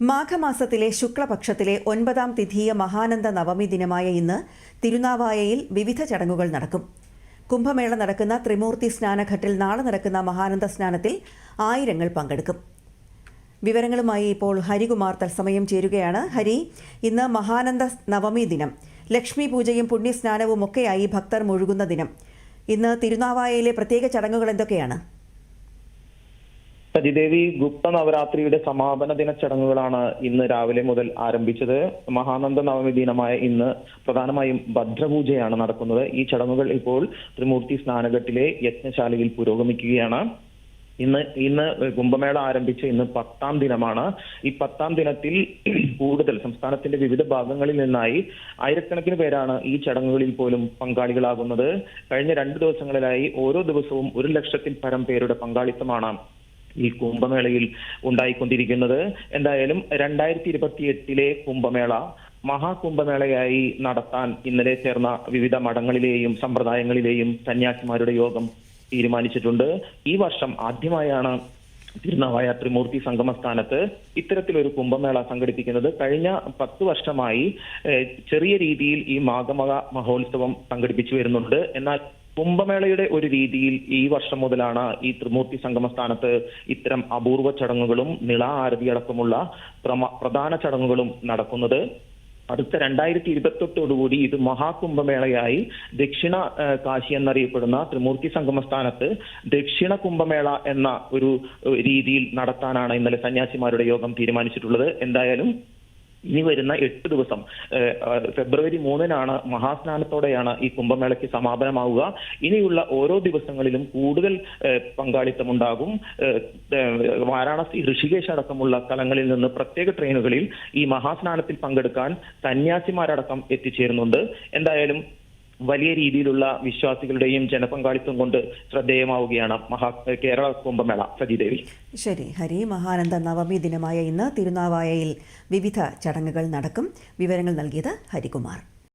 മാഘമാസത്തിലെ ശുക്ലപക്ഷത്തിലെ ഒൻപതാം തിഥിയ മഹാനന്ദ നവമി ദിനമായ ഇന്ന് തിരുനാവായയിൽ വിവിധ ചടങ്ങുകൾ നടക്കും. കുംഭമേള നടക്കുന്ന ത്രിമൂർത്തി സ്നാനഘട്ടിൽ നാളെ നടക്കുന്ന മഹാനന്ദ സ്നാനത്തിൽ ആയിരങ്ങൾ പങ്കെടുക്കും. വിവരങ്ങളുമായി ഇപ്പോൾ ഹരികുമാർ തത്സമയം ചേരുകയാണ്. ഹരി ഇന്ന് മഹാനന്ദ നവമി ദിനം. ലക്ഷ്മി പൂജയും പുണ്യസ്നാനവും ഒക്കെയായി ഭക്തർ മുഴുകുന്ന ദിനം. ഇന്ന് തിരുനാവായയിലെ പ്രത്യേക ചടങ്ങുകൾ എന്തൊക്കെയാണ്? സതിദേവി ഗുപ്ത നവരാത്രിയുടെ സമാപന ദിന ചടങ്ങുകളാണ് ഇന്ന് രാവിലെ മുതൽ ആരംഭിച്ചത്. മഹാനന്ദ നവമി ദിനമായ ഇന്ന് പ്രധാനമായും ഭദ്രപൂജയാണ് നടക്കുന്നത്. ഈ ചടങ്ങുകൾ ഇപ്പോൾ ത്രിമൂർത്തി സ്നാനഘട്ടിലെ യജ്ഞശാലയിൽ പുരോഗമിക്കുകയാണ്. ഇന്ന് ഇന്ന് കുംഭമേള ആരംഭിച്ച ഇന്ന് പത്താം ദിനമാണ്. ഈ പത്താം ദിനത്തിൽ കൂടുതൽ സംസ്ഥാനത്തിന്റെ വിവിധ ഭാഗങ്ങളിൽ നിന്നായി ആയിരക്കണക്കിന് പേരാണ് ഈ ചടങ്ങുകളിൽ പോലും പങ്കാളികളാകുന്നത്. കഴിഞ്ഞ രണ്ട് ദിവസങ്ങളിലായി ഓരോ ദിവസവും ഒരു ലക്ഷത്തിൽ പരം പേരുടെ പങ്കാളിത്തമാണ് ഈ കുംഭമേളയിൽ ഉണ്ടായിക്കൊണ്ടിരിക്കുന്നത്. എന്തായാലും രണ്ടായിരത്തി ഇരുപത്തി എട്ടിലെ കുംഭമേള മഹാകുംഭമേളയായി നടത്താൻ ഇന്നലെ ചേർന്ന വിവിധ മഠങ്ങളിലെയും സമ്പ്രദായങ്ങളിലെയും സന്യാസിമാരുടെ യോഗം തീരുമാനിച്ചിട്ടുണ്ട്. ഈ വർഷം ആദ്യമായാണ് തിരുനാവായ ത്രിമൂർത്തി സംഗമസ്ഥാനത്ത് ഇത്തരത്തിലൊരു കുംഭമേള സംഘടിപ്പിക്കുന്നത്. കഴിഞ്ഞ പത്ത് വർഷമായി ചെറിയ രീതിയിൽ ഈ മാഘമക മഹോത്സവം സംഘടിപ്പിച്ചു വരുന്നുണ്ട്. എന്നാൽ കുംഭമേളയുടെ ഒരു രീതിയിൽ ഈ വർഷം മുതലാണ് ഈ ത്രിമൂർത്തി സംഗമസ്ഥാനത്ത് ഇത്തരം അപൂർവ ചടങ്ങുകളും നിള ആരതി അടക്കമുള്ള പ്രധാന ചടങ്ങുകളും നടക്കുന്നത്. അടുത്ത രണ്ടായിരത്തി ഇരുപത്തെട്ടോടുകൂടി ഇത് മഹാകുംഭമേളയായി ദക്ഷിണ കാശി എന്നറിയപ്പെടുന്ന ത്രിമൂർത്തി സംഗമസ്ഥാനത്ത് ദക്ഷിണ കുംഭമേള എന്ന ഒരു രീതിയിൽ നടത്താനാണ് ഇന്നലെ സന്യാസിമാരുടെ യോഗം തീരുമാനിച്ചിട്ടുള്ളത്. എന്തായാലും ഇനി വരുന്ന എട്ട് ദിവസം ഫെബ്രുവരി മൂന്നിനാണ് മഹാസ്നാനത്തോടെയാണ് ഈ കുംഭമേളയ്ക്ക് സമാപനമാവുക. ഇനിയുള്ള ഓരോ ദിവസങ്ങളിലും കൂടുതൽ പങ്കാളിത്തം പങ്കാളിത്തമുണ്ടാകും. വാരാണസി ഋഷികേശ് അടക്കമുള്ള സ്ഥലങ്ങളിൽ നിന്ന് പ്രത്യേക ട്രെയിനുകളിൽ ഈ മഹാസ്നാനത്തിൽ പങ്കെടുക്കാൻ സന്യാസിമാരടക്കം എത്തിച്ചേരുന്നുണ്ട്. എന്തായാലും വലിയ രീതിയിലുള്ള വിശ്വാസികളുടെയും ജനപങ്കാളിത്തം കൊണ്ട് ശ്രദ്ധേയമാവുകയാണ് മഹാ കേരള കുംഭമേള സജിദേവി. ശരി ഹരി മഹാനന്ദ നവമി ദിനമായ ഇന്ന് തിരുനാവായയിൽ വിവിധ ചടങ്ങുകൾ നടക്കും. വിവരങ്ങൾ നൽകിയത് ഹരികുമാർ.